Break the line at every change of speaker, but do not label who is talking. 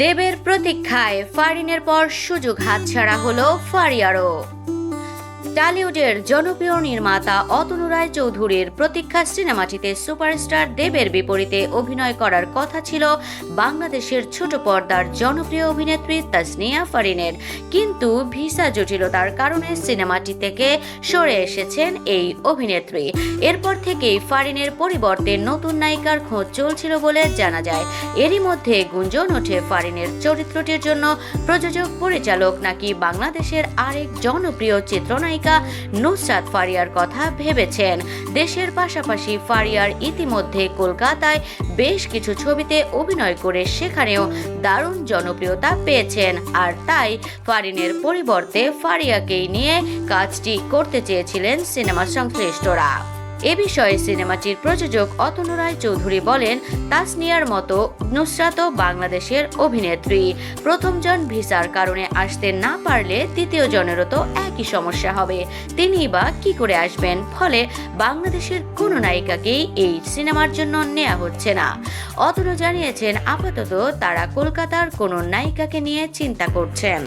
দেবের প্রতীক্ষায় ফারিনের পর সুযোগ হাতছাড়া হলো ফারিয়ারও। টালিউডের জনপ্রিয় নির্মাতা অতনু রায় চৌধুরীর প্রতীক্ষা সিনেমাটিতে সুপারস্টার দেবের বিপরীতে অভিনয় করার কথা ছিল বাংলাদেশের ছোট পর্দার জনপ্রিয় অভিনেত্রী তাসনিয়া ফারিনের। কিন্তু ভিসা জটিলতার কারণে সিনেমাটি থেকে সরে এসেছেন এই অভিনেত্রী। এরপর থেকেই ফারিনের পরিবর্তে নতুন নায়িকার খোঁজ চলছিল বলে জানা যায়। এরই মধ্যে গুঞ্জন ওঠে ফারিনের চরিত্রটির জন্য। প্রযোজক, পরিচালক নাকি বাংলাদেশের আরেক জনপ্রিয় চিত্রনায়িকা? নুসরাত ফারিয়ার কথা ভেবেছেন। দেশের পাশাপাশি ফারিয়ার ইতিমধ্যে কলকাতায় বেশ কিছু ছবিতে অভিনয় করে সেখানেও দারুণ জনপ্রিয়তা পেয়েছেন। আর তাই ফারিনের পরিবর্তে ফারিয়াকেই নিয়ে কাজটি করতে চেয়েছিলেন সিনেমা সংশ্লিষ্টরা। এ বিষয়ে সিনেমাটির প্রযোজক অতনু রায় চৌধুরী বলেন, তাসনিয়ার মতো নুসরাতও বাংলাদেশের অভিনেত্রী। প্রথমজন ভিসার কারণে আসতে না পারলে দ্বিতীয় জনেরও তো একই সমস্যা হবে। তিনি বা কি করে আসবেন? ফলে বাংলাদেশের কোনো নায়িকাকেই এই সিনেমার জন্য নেওয়া হচ্ছে না। অতনু জানিয়েছেন, আপাতত তারা কলকাতার কোনো নায়িকাকে নিয়ে চিন্তা করছেন।